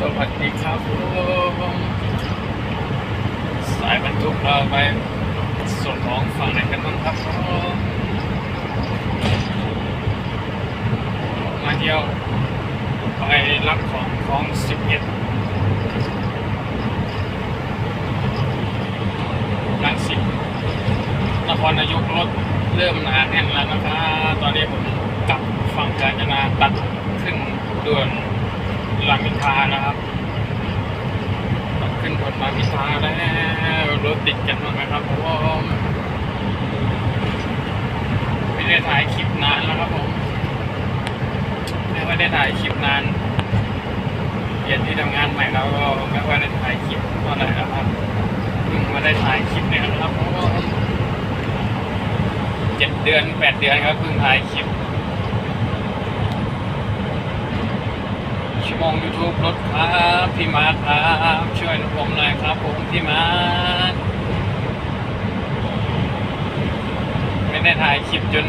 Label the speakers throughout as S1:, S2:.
S1: สวัสดีครับสายบรรทุกเราไปส่งของฝั่งไหนกันบ้างครับ มาเที่ยวไปรับของของสิบเอ็ดลังสิตนครนายกรถเริ่มหนาแน่นแล้วนะครับ ตอนนี้ผมกลับฝั่งกาญจนาตัดขึ้นด่วน รามอินทานะครับตัดขึ้นด่วนรามอินทาแล้วรถติดกันมากนะครับเพราะว่าไม่ได้ถ่ายคลิปนานแล้วครับผมไม่ได้ถ่ายคลิปนานเปลี่ยนที่ทำงานใหม่แล้วก็ไม่ค่อยได้ถ่ายคลิปเท่าไหร่แล้วครับเพิ่งมาได้ถ่ายคลิปเนี่ยนะครับเจ็ดเดือนแปดเดือนครับเพิ่งถ่ายคลิป ชั่วง YouTube รถครับพี่มาร์คครับช่วยผมหน่อยครับผมพี่มาร์คไม่ได้ถ่ายคลิปจน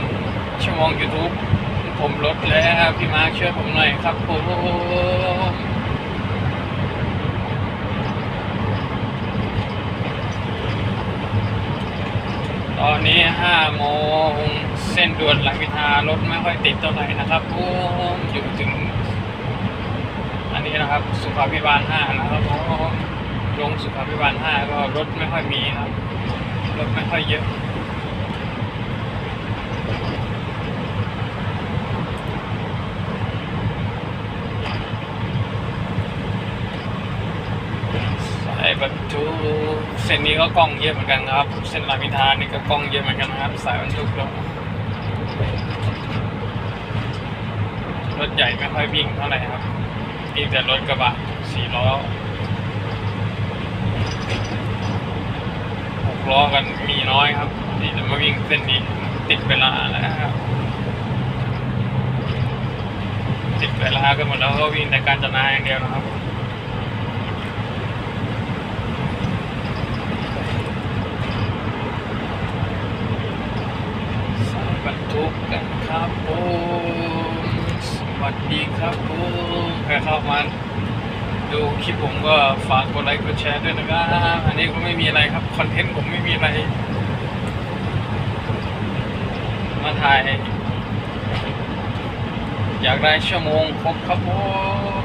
S1: ชั่วโมง YouTube ผมลดแล้วพี่มาร์คช่วยผมหน่อยครับผมตอนนี้ห้าโมงเส้นด่วนหลังวิทารถไม่ค่อยติดเท่าไหร่นะครับผมอยู่ถึง อันนี้นะครับสุขาพิบาลห้านะครับผมลงสุขาพิบาลห้าก็รถไม่ค่อยมีครับรถไม่ค่อยเยอะสายบรรทุกเส้นนี้ก็กล้องเยอะเหมือนกันครับ เส้นรามิทรานี่ก็กล้องเยอะเหมือนกันนะครับ สายบรรทุกรถรถใหญ่ไม่ค่อยวิ่งเท่าไหร่ครับ มีแต่รถกระบะสี่ล้อหกล้อกันมีน้อยครับ ที่จะมาวิ่งเส้นนี้ติดเวลาแล้วครับติดเวลากันหมดแล้วก็วิ่งแต่การจนาอย่างเดียวนะครับ สายบรรทุกกันครับผมสวัสดีครับผมใครเข้ามาดูคลิปผมก็ ฝากกดไลค์กดแชร์ด้วยนะครับอันนี้ก็ไม่มีอะไรครับคอนเทนต์ผมไม่มีอะไร มาถ่าย อยากได้ชั่วโมงครบครับผม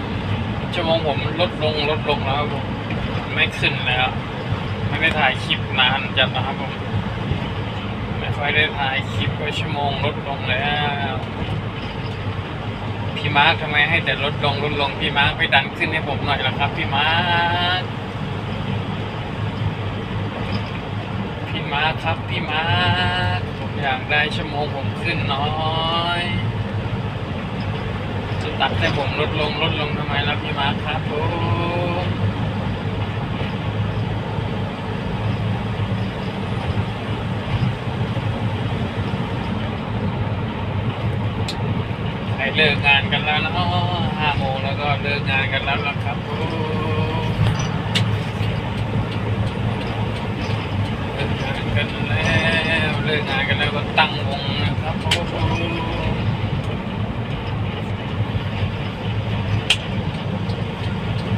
S1: ชั่วโมงผมลดลงลดลงแล้วผมไม่ขึ้นแล้วไม่ได้ถ่ายคลิปนานจัดนะครับผมไม่ค่อยได้ถ่ายคลิปก็ชั่วโมงลดลงแล้ว พี่มาร์คทำไมให้แต่ลดลงลดลงพี่มาร์คไปดันขึ้นให้ผมหน่อยละครับ พี่มาร์คพี่มาร์คครับพี่มาร์คผมอยากได้ชั่วโมงผมขึ้นน้อยจะตัดให้ผมลดลงลดลงทำไมล่ะพี่มาร์คครับผม เลิกงานกันแล้วนะห้าโมงแล้วก็เลิกงานกันแล้วล่ะครับผมเลิกงานกันแล้วเลิกงานกันแล้วก็ตั้งวงนะครับผม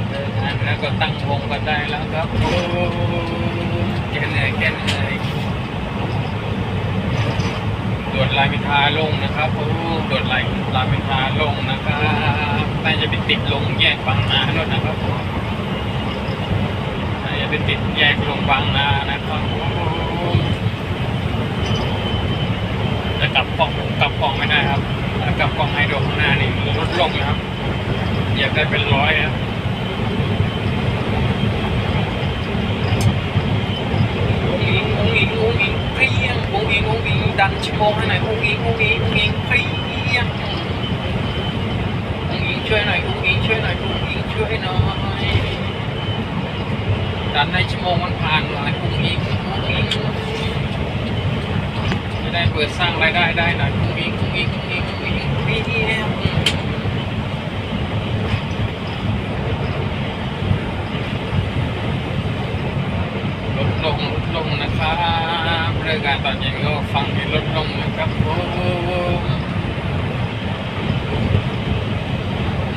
S1: เลิกงานแล้วก็ตั้งวงกันได้แล้วครับผมแกเหนื่อยแกเหนื่อย ด่วนรามอินทราลงนะครับโอ้ด่วนรามรามอินทราลงนะครับน่าจะไปติดลงแยกบางนาแล้วนะครับน่าจะไปติดแยกลงบางนานะครับจะกลับกล้องกลับกล้องไม่ได้ครับกลับกล้องให้ดูข้างหน้านี่ลดลงนะครับอยากได้เป็นร้อยครับองอิงองอิงองอิงเพียงองอิงองอิงดันชั่ว โมงให้หน่อยองอิงองอิงองอิงเพียงองอิงช่วยหน่อยองอิงช่วยหน่อยองอิงช่วยหน่อยดันในชั่วโมงมันผ่านหน่อยองอิงองอิงจะได้เปิดสร้างรายได้ได้หน่อยองอิงองอิงองอิงองอิงเพียงลดลงลดลงนะครับเรื่องการตอนเย็นก็ฟัง ลดลงนะครับผม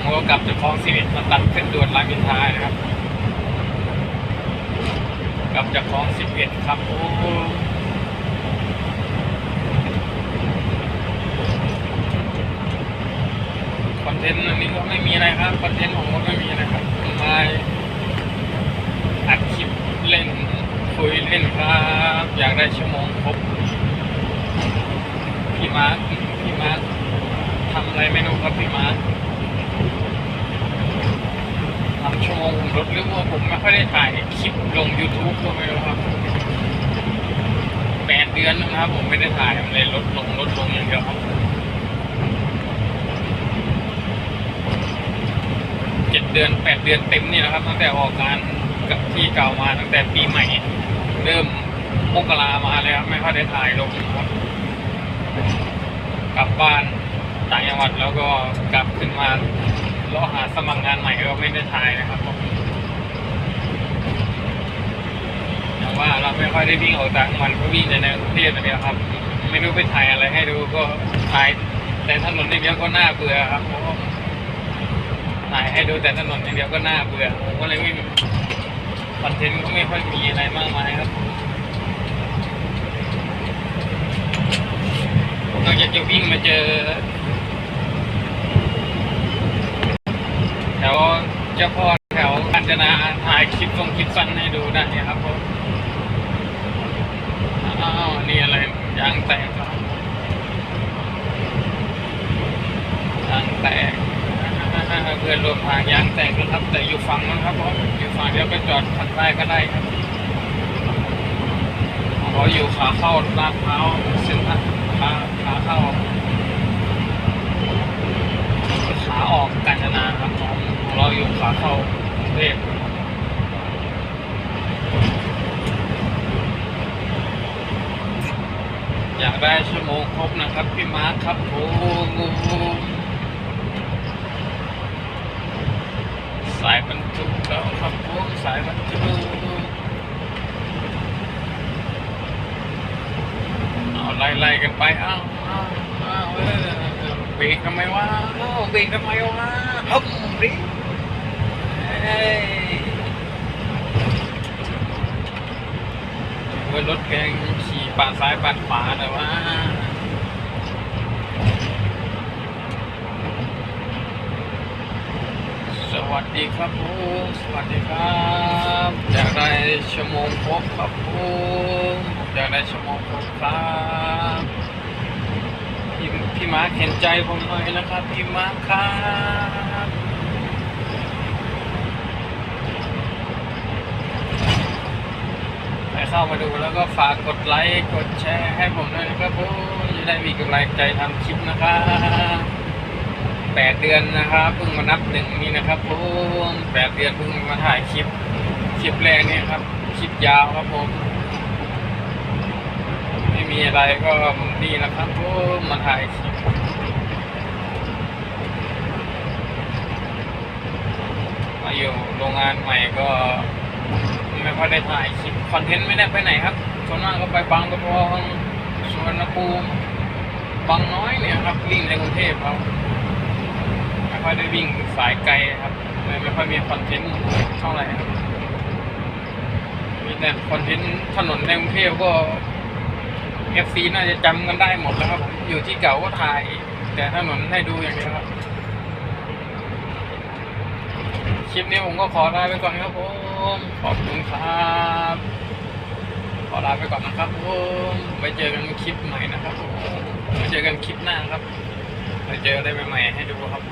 S1: ผมก็กลับจากคลองสิบเอ็ดมาตัดขึ้นด่วนรามอินทรานะครับ กลับจากคลองสิบเอ็ดครับโอ้คอนเทนต์อันนี้ก็ไม่มีอะไรครับคอนเทนต์ผมก็ไม่มีอะครับมาอัดคลิปเล่นคุยเล่นครับ อยากได้ชั่วโมงครบ พี่มาร์คพี่มาร์คทำอะไรไม่รู้ครับพี่มาร์คทำชั่วโมงผมลดหรือว่าผมไม่ค่อยได้ถ่ายคลิปลง YouTube ก็ไม่รู้ครับแปดเดือนนะครับผมไม่ได้ถ่ายมันเลยลดลงลดลงอย่างเดียวครับเจ็ดเดือนแปดเดือนเต็มนี่นะครับ ตั้งแต่ออกงานกับที่เก่ามาตั้งแต่ปีใหม่ เริ่มมกรามาเลยครับไม่ค่อยได้ถ่ายลงครับ กลับบ้านต่างจังหวัดแล้วก็กลับขึ้นมาเลาะหาสมัครงานใหม่ก็ไม่ได้ถ่ายนะครับผมอย่างว่าเราไม่ค่อยได้วิ่งออกต่างจังหวัดก็วิ่งแต่ในกรุงเทพอย่ครับ ไม่รู้ไปถ่ายอะไรให้ดูก็ถ่ายแต่ถนนอย่เดียวก็น่าเบื่อครับเพราะว่าถ่ายให้ดูแต่ถนนอย่เดียวก็น่าเบื่อผมก็เลยไม่คอนเทนต์ก็ไม่ค่อยมีอะไรมากมายครับนอกจากจะวิ่งมาเจอแถวเจ้าพ่อแถวกาญจนาถ่ายคลิปลงคลิปสั้นให้ดูได้ครับผมอ้าวนี่อะไรยางแตกยางแตกเพื่อนรวมทางยางแตกนะครับ แต่อยู่ฝั่งนั้นครับผมอยู่ฝั่งเดียวไปจอดฝั่งใต้ก็ได้ครับของเราอยู่ขาเข้าลาดพร้าวเส้นทางขาขาเข้าออกกาญจนาครับของของเราอยู่ขาเข้ากรุงเทพอยากได้ชั่วโมงครบนะครับ พี่มาร์ ครับ โอ้สายบรรทุกแล้วครับพวกสายบรรทุกเอาไล่ไล่กันไปอ้าวอ้าวอ้าวเบรกทำไมวะอ้าวเบรกทำไมวะฮึบเบรกเฮ้ยว่ารถแกงขี่ปาดซ้ายปาดขวาแต่ว่า ส วัสดีครับผมสวัสดีครับอยากได้ชั่วโมงครบครับผมอยากได้ชั่วโมงครบครับพี่พี่มาร์คเห็นใจผมหน่อยนะครับพี่มาร์คครับให้เข้ามาดูแล้วก็ฝากกดไลค์กดแชร์ให้ผมด้วยนะครับผมจะได้มีกำลังใจทำคลิปนะครับ แปดเดือนนะครับเพิ่งมานับหนึ่งนี่นะครับผมแปดเดือนเพิ่งมาถ่ายคลิปคลิปแรกนี่ครับคลิปยาวครับผมไม่มีอะไรก็ดีนะครับผมมาถ่ายคลิปมาอยู่โรงงานใหม่ก็ไม่ค่อยได้ถ่ายคลิปคอนเทนต์ไม่ได้ไปไหนครับส่วนมากก็ไปบางกระพองสวนภูมิบางน้อยเนี่ยครับวิ่งในกรุงเทพครับ ค่อยได้วิ่งสายไกลครับเลยไม่ค่อยมีคอนเทนต์เท่าไหร่ครับมีแต่คอนเทนต์ถนนในกรุงเทพก็เอฟซีน่าจะจำกันได้หมดแล้วครับผมอยู่ที่เก่าก็ถ่าย แต่ถนนให้ดูอย่างเดียวครับ คลิปนี้ผมก็ขอลาไปก่อนครับผมขอบคุณครับ ขอลาไปก่อนนะครับผมไปเจอกันคลิปใหม่นะครับผมไปเจอกันคลิปหน้าครับไปเจออะไรใหม่ๆให้ดูครับ